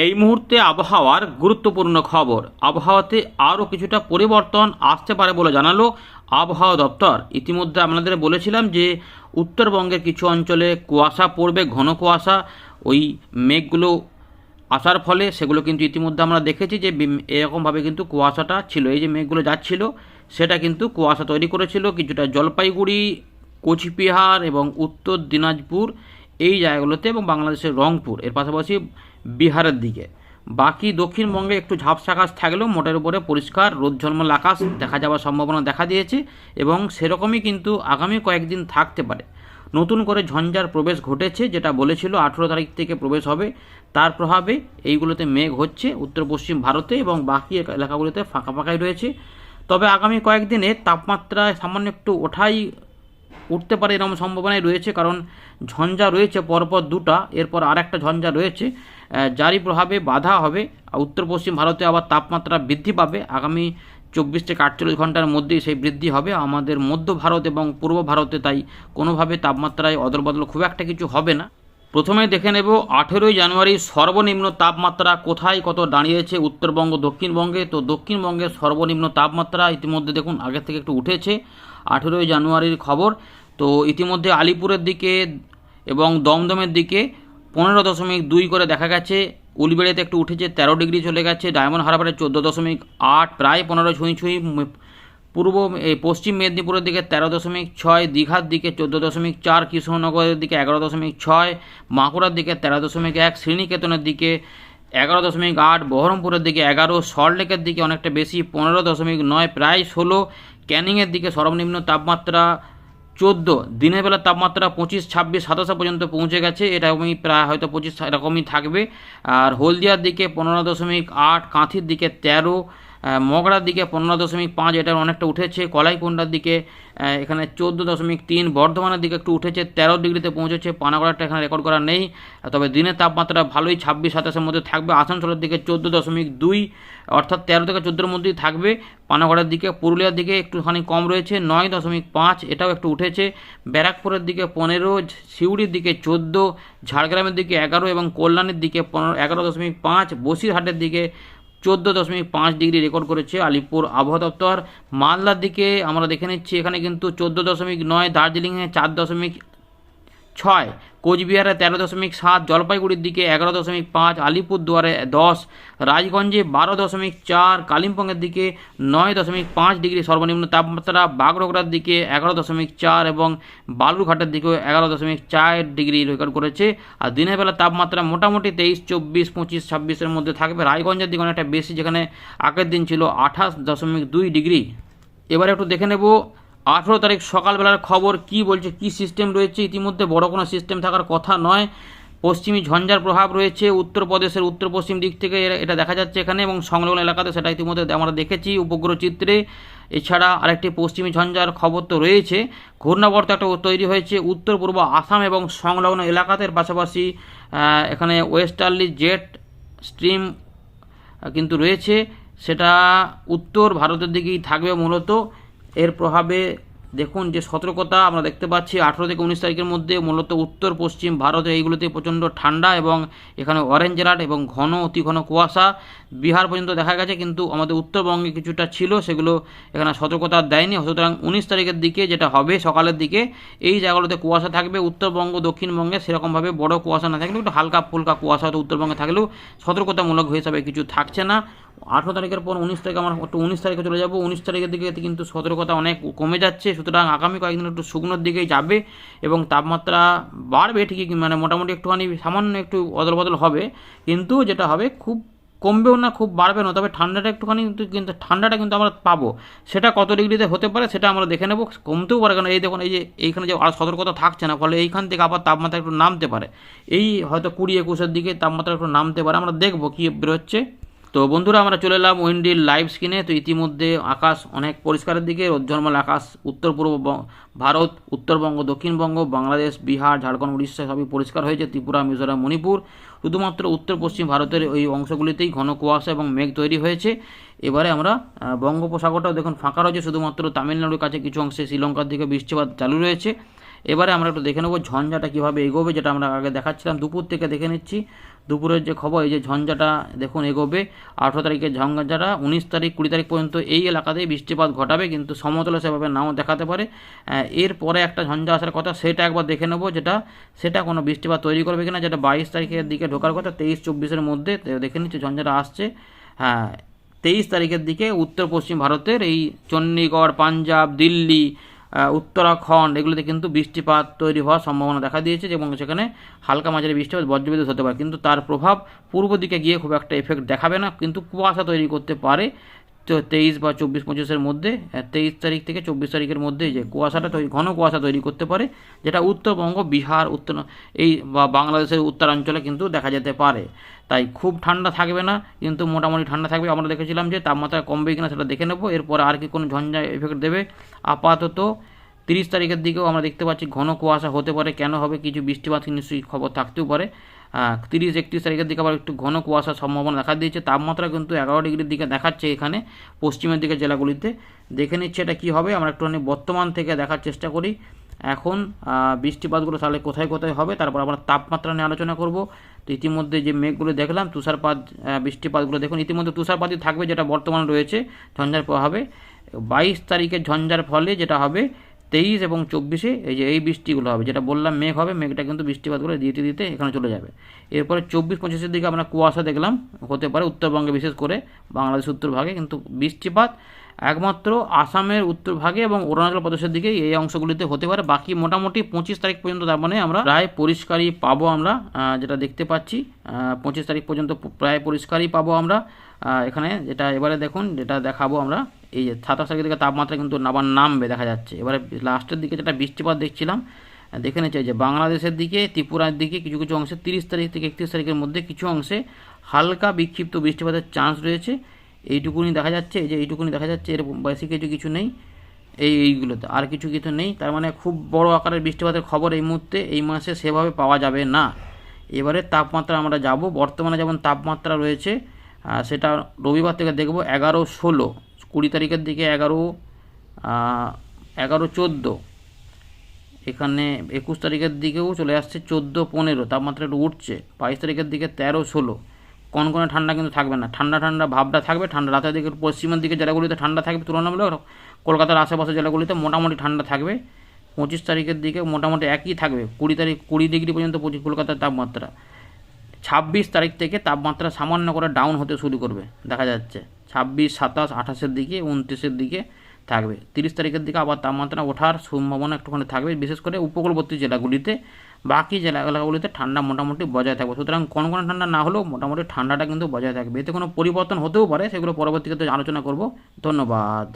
এই মুহূর্তে আবহাওয়ার গুরুত্বপূর্ণ খবর। আবহাওয়াতে আরও কিছুটা পরিবর্তন আসতে পারে বলে জানালো আবহাওয়া দপ্তর। ইতিমধ্যে আপনাদের বলেছিলাম যে, উত্তরবঙ্গের কিছু অঞ্চলে কুয়াশা পড়বে, ঘন কুয়াশা। ওই মেঘগুলো আসার ফলে সেগুলো কিন্তু ইতিমধ্যে আমরা দেখেছি যে এরকমভাবে কিন্তু কুয়াশাটা ছিল। এই যে মেঘগুলো যাচ্ছিল, সেটা কিন্তু কুয়াশা তৈরি করেছিল কিছুটা জলপাইগুড়ি, কোচবিহার এবং উত্তর দিনাজপুর এই জায়গাগুলোতে এবং বাংলাদেশের রংপুর। এর পাশাপাশি বিহারের দিকে। বাকি দক্ষিণবঙ্গে একটু ঝাপসা আকাশ থাকলেও মোটের উপরে পরিষ্কার রোদ ঝলমল আকাশ দেখা যাওয়ার সম্ভাবনা দেখা দিয়েছে এবং সেরকমই কিন্তু আগামী কয়েকদিন থাকতে পারে। নতুন করে ঝঞ্ঝার প্রবেশ ঘটেছে, যেটা বলেছিল আঠেরো তারিখ থেকে প্রবেশ হবে। তার প্রভাবে এইগুলোতে মেঘ হচ্ছে উত্তর পশ্চিম ভারতে এবং বাকি এলাকাগুলোতে ফাঁকা ফাঁকাই রয়েছে। তবে আগামী কয়েকদিনে তাপমাত্রা সামান্য একটু ওঠাই উঠতে পারে এরকম সম্ভাবনাই রয়েছে, কারণ ঝঞ্ঝা রয়েছে পরপর দুটা, এরপর আর একটা ঝঞ্ঝা রয়েছে। যারই প্রভাবে বাধা হবে উত্তর পশ্চিম ভারতে আবার তাপমাত্রা বৃদ্ধি পাবে। আগামী চব্বিশ থেকে আটচল্লিশ ঘণ্টার মধ্যেই সেই বৃদ্ধি হবে। আমাদের মধ্য ভারত এবং পূর্ব ভারতে তাই কোনোভাবে তাপমাত্রায় অদলবদল খুব একটা কিছু হবে না। প্রথমে দেখে নেব, আঠেরোই জানুয়ারি সর্বনিম্ন তাপমাত্রা কোথায়, কত দাঁড়িয়েছে উত্তরবঙ্গ, দক্ষিণবঙ্গে। তো দক্ষিণবঙ্গের সর্বনিম্ন তাপমাত্রা ইতিমধ্যে দেখুন আগের থেকে একটু উঠেছে। আঠেরোই জানুয়ারির খবর তো ইতিমধ্যে আলিপুরের দিকে এবং দমদমের দিকে পনেরো দশমিক দুই করে দেখা গেছে। উলবেড়িতে একটু উঠেছে, তেরো ডিগ্রি চলে গেছে। ডায়মন্ড হারবারে চোদ্দ দশমিক আট, প্রায় পনেরো ছুঁই ছুঁই। পূর্ব পশ্চিম মেদিনীপুরের দিকে তেরো দশমিক ছয়, দীঘার দিকে চোদ্দ দশমিক চার কৃষ্ণনগরের দিকে এগারো দশমিক ছয় বাঁকুড়ার দিকে তেরো দশমিক এক, শ্রীনিকেতনের দিকে এগারো দশমিক আট, বহরমপুরের দিকে এগারো, সল্টলেকের দিকে অনেকটা বেশি, পনেরো দশমিক নয়, প্রায় ষোলো। ক্যানিংয়ের দিকে সর্বনিম্ন তাপমাত্রা চোদ্দ। দিনের বেলা তাপমাত্রা পঁচিশ, ছাব্বিশ, সাতাশে পর্যন্ত পৌঁছে গেছে। এরকমই প্রায় হয়তো পঁচিশ, এরকমই থাকবে। আর হলদিয়ার দিকে পনেরো দশমিক আট, কাঁথির দিকে তেরো মগড়ার দিকে পনেরো দশমিক পাঁচ এটা অনেকটা উঠেছে। কলাইকুণ্ডার দিকে এখানে চোদ্দ দশমিক তিন, বর্ধমানের দিকে একটু উঠেছে, তেরো ডিগ্রিতে পৌঁছেছে। পানাগড়াটা এখানে রেকর্ড করা নেই, তবে দিনের তাপমাত্রা ভালোই ছাব্বিশ সাতাশের মধ্যে থাকবে। আসানসোলের দিকে চোদ্দ দশমিক দুই, অর্থাৎ তেরো থেকে চোদ্দোর মধ্যেই থাকবে। পানাগড়ের দিকে, পুরুলিয়ার দিকে একটুখানি কম রয়েছে, নয় দশমিক পাঁচ, এটাও একটু উঠেছে। ব্যারাকপুরের দিকে পনেরো, সিউড়ির দিকে চোদ্দ, ঝাড়গ্রামের দিকে এগারো এবং কল্যাণের দিকে পনেরো, এগারো দশমিক পাঁচ, বসিরহাটের দিকে চোদ্দ দশমিক পাঁচ ডিগ্রি রেকর্ড করেছে আলিপুর আবহাওয়া দপ্তর। মালদার দিকে আমরা দেখে নিচ্ছি, এখানে কিন্তু চোদ্দ দশমিক নয়, দার্জিলিংয়ে চার দশমিক ছয়, কোচবিহারে তেরো দশমিক সাত, জলপাইগুড়ির দিকে এগারো দশমিক পাঁচ, আলিপুরদুয়ারে দশ, রাজগঞ্জে বারো দশমিক চার, কালিম্পংয়ের দিকে নয় দশমিক পাঁচ ডিগ্রি সর্বনিম্ন তাপমাত্রা বাগডোগরার দিকে এগারো দশমিক চার এবং বালুরঘাটের দিকেও এগারো দশমিক চার ডিগ্রি রেকর্ড করেছে। আর দিনের বেলা তাপমাত্রা মোটামুটি তেইশ, চব্বিশ, পঁচিশ, ছাব্বিশের মধ্যে থাকবে। রায়গঞ্জের দিকে অনেকটা বেশি, যেখানে আগের দিন ছিল আঠাশ দশমিক দুই ডিগ্রি। এবারে একটু দেখে নেব আঠেরো তারিখ সকালবেলার খবর কি বলছে? কি সিস্টেম রয়েছে? ইতিমধ্যে বড় কোনো সিস্টেম থাকার কথা নয়। পশ্চিমী ঝঞ্ঝার প্রভাব রয়েছে। উত্তরপ্রদেশের উত্তর পশ্চিম দিক থেকে এটা দেখা যাচ্ছে এখানে এবং সংলগ্ন এলাকাতে সেটা ইতিমধ্যে আমরা দেখেছি উপগ্রহ চিত্রে। এছাড়া আরেকটি পশ্চিমী ঝঞ্ঝার খবর তো রয়েছে। ঘূর্ণাবর্ত একটা তৈরি হয়েছে উত্তর পূর্ব আসাম এবং সংলগ্ন এলাকাতে। পাশাপাশি এখানে ওয়েস্টার্লি জেট স্ট্রিম কিন্তু রয়েছে। সেটা উত্তর ভারতের দিকেই থাকবে মূলত। এর প্রভাবে দেখুন যে সতর্কতা আমরা দেখতে পাচ্ছি, আঠেরো থেকে উনিশ তারিখের মধ্যে মূলত উত্তর, পশ্চিম ভারতে এইগুলোতে প্রচণ্ড ঠান্ডা এবং এখানে অরেঞ্জ অ্যালার্ট এবং ঘন, অতি ঘন কুয়াশা। বিহার পর্যন্ত দেখা গেছে, কিন্তু আমাদের উত্তরবঙ্গে কিছুটা ছিল, সেগুলো এখানে সতর্কতা দেয়নি। সুতরাং উনিশ তারিখের দিকে যেটা হবে সকালের দিকে, এই জায়গাগুলোতে কুয়াশা থাকবে। উত্তরবঙ্গ, দক্ষিণবঙ্গে সেরকমভাবে বড় কুয়াশা না থাকলেও, একটু হালকা ফুলকা কুয়াশা হয়তো উত্তরবঙ্গে থাকলেও সতর্কতামূলক হিসাবে কিছু থাকছে না। আঠেরো তারিখের পর উনিশ তারিখ আমরা একটু উনিশ তারিখে চলে যাব। উনিশ তারিখের দিকে কিন্তু সতর্কতা অনেক কমে যাচ্ছে। সুতরাং আগামী কয়েকদিন একটু শুকনোর দিকেই যাবে এবং তাপমাত্রা বাড়বে ঠিকই মানে মোটামুটি একটুখানি সামান্য একটু অদল বদল হবে। কিন্তু যেটা হবে, খুব কমবেও না, খুব বাড়বে না, তবে ঠান্ডাটা একটুখানি কিন্তু কিন্তু ঠান্ডাটা কিন্তু আমরা পাবো। সেটা কত ডিগ্রিতে হতে পারে সেটা আমরা দেখে নেব, কমতেও পারে। কারণ এই দেখুন, এই যে এইখানে যে আর সতর্কতা থাকছে না, ফলে এইখান থেকে আবার তাপমাত্রা একটু নামতে পারে। এই হয়তো কুড়ি একুশের দিকে তাপমাত্রা একটু নামতে পারে, আমরা দেখব কী বেরোচ্ছে। তো বন্ধুরা, আমরা চলে এলাম উইন্ডির লাইভ স্ক্রিনে তো ইতিমধ্যে আকাশ অনেক পরিষ্কারের দিকে রোজ্জলমল আকাশ উত্তর পূর্ব ভারত, উত্তরবঙ্গ, দক্ষিণবঙ্গ, বাংলাদেশ, বিহার, ঝাড়খণ্ড, উড়িষ্যা সবই পরিষ্কার হয়েছে। ত্রিপুরা, মিজোরাম, মণিপুর, শুধুমাত্র উত্তর পশ্চিম ভারতের ওই অংশগুলিতেই ঘন কুয়াশা এবং মেঘ তৈরি হয়েছে। এবারে আমরা বঙ্গোপসাগরটাও দেখুন ফাঁকা রয়েছে, শুধুমাত্র তামিলনাড়ুর কাছে কিছু অংশে শ্রীলঙ্কার দিকে বৃষ্টিপাত চালু রয়েছে। এবারে আমরা একটু দেখে নেব ঝঞ্ঝাটা কীভাবে এগোবে যেটা আমরা আগে দেখাচ্ছিলাম। দুপুর থেকে দেখে নিচ্ছি। দুপুরের যে খবর এই যে ঝঞ্ঝাটা দেখুন এগোবে। আঠেরো তারিখের ঝঞ্ঝাটা উনিশ তারিখ কুড়ি তারিখ পর্যন্ত এই এলাকাতেই বৃষ্টিপাত ঘটাবে কিন্তু সমতলে সেভাবে নাও দেখাতে পারে। আহ, এরপরে একটা ঝঞ্ঝা আসার কথা সেটা একবার দেখে নেব যেটা সেটা কোনো বৃষ্টিপাত তৈরি করবে কিনা যেটা বাইশ তারিখের দিকে ঢোকার কথা তেইশ চব্বিশের মধ্যে দেখে নিচ্ছি ঝঞ্ঝাটা আসছে। হ্যাঁ তেইশ তারিখের দিকে উত্তর পশ্চিম ভারতের এই চণ্ডীগড় পাঞ্জাব দিল্লি উত্তরাখণ্ড, এগুলোতে কিন্তু বৃষ্টিপাত তৈরি হওয়ার সম্ভাবনা দেখা দিয়েছে এবং সেখানে হালকা মাঝারি বৃষ্টিপাত বজ্রবিদ্যুৎ হতে পারে। কিন্তু তার প্রভাব পূর্ব দিকে গিয়ে খুব একটা এফেক্ট দেখাবে না, কিন্তু কুয়াশা তৈরি করতে পারে। তেইশ বা চব্বিশ পঁচিশের মধ্যে তেইশ তারিখ থেকে চব্বিশ তারিখের মধ্যে যে কুয়াশাটা তৈরি, ঘন কুয়াশা তৈরি করতে পারে, যেটা উত্তরবঙ্গ বিহার, উত্তর, এই বা বাংলাদেশের উত্তরাঞ্চলে কিন্তু দেখা যেতে পারে। তাই খুব ঠান্ডা থাকবে না, কিন্তু মোটামুটি ঠান্ডা থাকবে। আমরা দেখেছিলাম যে তাপমাত্রা কমবে কিনা সেটা দেখে নেব। এরপরে আর কি কোনো ঝঞ্ঝা এফেক্ট দেবে? আপাতত তিরিশ তারিখের দিকেও আমরা দেখতে পাচ্ছি ঘন কুয়াশা হতে পারে। কেন হবে? কিছু বৃষ্টিপাত নিশ্চয়ই খবর থাকতেও পারে। তিরিশ, একত্রিশ তারিখের দিকে আবার একটু ঘন কুয়াশার সম্ভাবনা দেখা দিয়েছে। তাপমাত্রা কিন্তু এগারো ডিগ্রির দিকে দেখাচ্ছে এখানে, পশ্চিমের দিকে জেলাগুলিতে। দেখে নিচ্ছে এটা কী হবে, আমরা একটুখানি বর্তমান থেকে দেখার চেষ্টা করি। এখন বৃষ্টিপাতগুলো তাহলে কোথায় কোথায় হবে, তারপর আমরা তাপমাত্রা নিয়ে আলোচনা করব। তো ইতিমধ্যে যে মেঘগুলো দেখলাম, তুষারপাত বৃষ্টিপাতগুলো দেখুন, ইতিমধ্যে তুষারপাতই থাকবে, যেটা বর্তমানে রয়েছে, ঝঞ্ঝার প্রভাবে। বাইশ তারিখে ঝঞ্ঝার ফলে যেটা হবে তেইশ এবং চব্বিশে এই যে এই বৃষ্টিগুলো হবে, যেটা বললাম মেঘ হবে, মেঘটা কিন্তু বৃষ্টিপাতগুলো দিতে দিতে এখানে চলে যাবে। এরপরে চব্বিশ পঁচিশের দিকে আমরা কুয়াশা দেখলাম, হতে পারে উত্তরবঙ্গে বিশেষ করে বাংলাদেশ উত্তরভাগে, কিন্তু বৃষ্টিপাত একমাত্র আসামের উত্তরভাগে এবং অরুণাচল প্রদেশের দিকে এই অংশগুলিতে হতে পারে। বাকি মোটামুটি পঁচিশ তারিখ পর্যন্ত তার মানে আমরা প্রায় পরিষ্কারই পাবো আমরা যেটা দেখতে পাচ্ছি। পঁচিশ তারিখ পর্যন্ত প্রায় পরিষ্কারই পাবো আমরা। এখানে যেটা এবারে দেখুন, যেটা দেখাবো আমরা, এই যে সাতাশ তারিখের দিকে তাপমাত্রা কিন্তু আবার নামবে দেখা যাচ্ছে। এবারে লাস্টের দিকে যেটা বৃষ্টিপাত দেখছিলাম দেখে নিচ্ছে যে বাংলাদেশের দিকে, ত্রিপুরার দিকে কিছু কিছু অংশে তিরিশ তারিখ থেকে একত্রিশ তারিখের মধ্যে কিছু অংশে হালকা বিক্ষিপ্ত বৃষ্টিপাতের চান্স রয়েছে। এইটুকুনি দেখা যাচ্ছে, এই যে এইটুকুনি দেখা যাচ্ছে, এর বেশি কিছু কিছু নেই, এই এইগুলোতে। আর কিছু কিছু নেই, তার মানে খুব বড় আকারের বৃষ্টিপাতের খবর এই মুহূর্তে, এই মাসে সেভাবে পাওয়া যাবে না। এবারে তাপমাত্রা আমরা যাব, বর্তমানে যেমন তাপমাত্রা রয়েছে সেটা রবিবার থেকে দেখব এগারো ষোলো, কুড়ি তারিখের দিকে এগারো এগারো চোদ্দ, এখানে একুশ তারিখের দিকেও চলে আসছে চোদ্দ পনেরো, তাপমাত্রা একটু উঠছে। বাইশ তারিখের দিকে তেরো ষোলো কনকনে ঠান্ডা কিন্তু থাকবে না। ঠান্ডা ঠান্ডা ভাবটা থাকবে, ঠান্ডা রাতের দিকে পশ্চিমের দিকে জেলাগুলিতে ঠান্ডা থাকবে তুলনামূলক, কলকাতার আশেপাশে জেলাগুলিতে মোটামুটি ঠান্ডা থাকবে। পঁচিশ তারিখের দিকে মোটামুটি একই থাকবে, কুড়ি তারিখ, কুড়ি ডিগ্রি পর্যন্ত পঁচিশ কলকাতার তাপমাত্রা। ছাব্বিশ তারিখ থেকে তাপমাত্রা সামান্য করে ডাউন হতে শুরু করবে, দেখা যাচ্ছে। ছাব্বিশ, সাতাশ, আঠাশের দিকে, উনত্রিশের দিকে থাকবে। তিরিশ তারিখের দিকে আবার তাপমাত্রা ওঠার সম্ভাবনা একটুখানি থাকবে, বিশেষ করে উপকূলবর্তী জেলাগুলিতে। বাকি জেলা এলাকাগুলিতে ঠান্ডা মোটামুটি বজায় থাকবে। সুতরাং কোন কোন ঠান্ডা না হলেও মোটামুটি ঠান্ডাটা কিন্তু বজায় থাকবে। এতে কোনো পরিবর্তন হতেও পারে, সেগুলো পরবর্তীতে আলোচনা করব। ধন্যবাদ।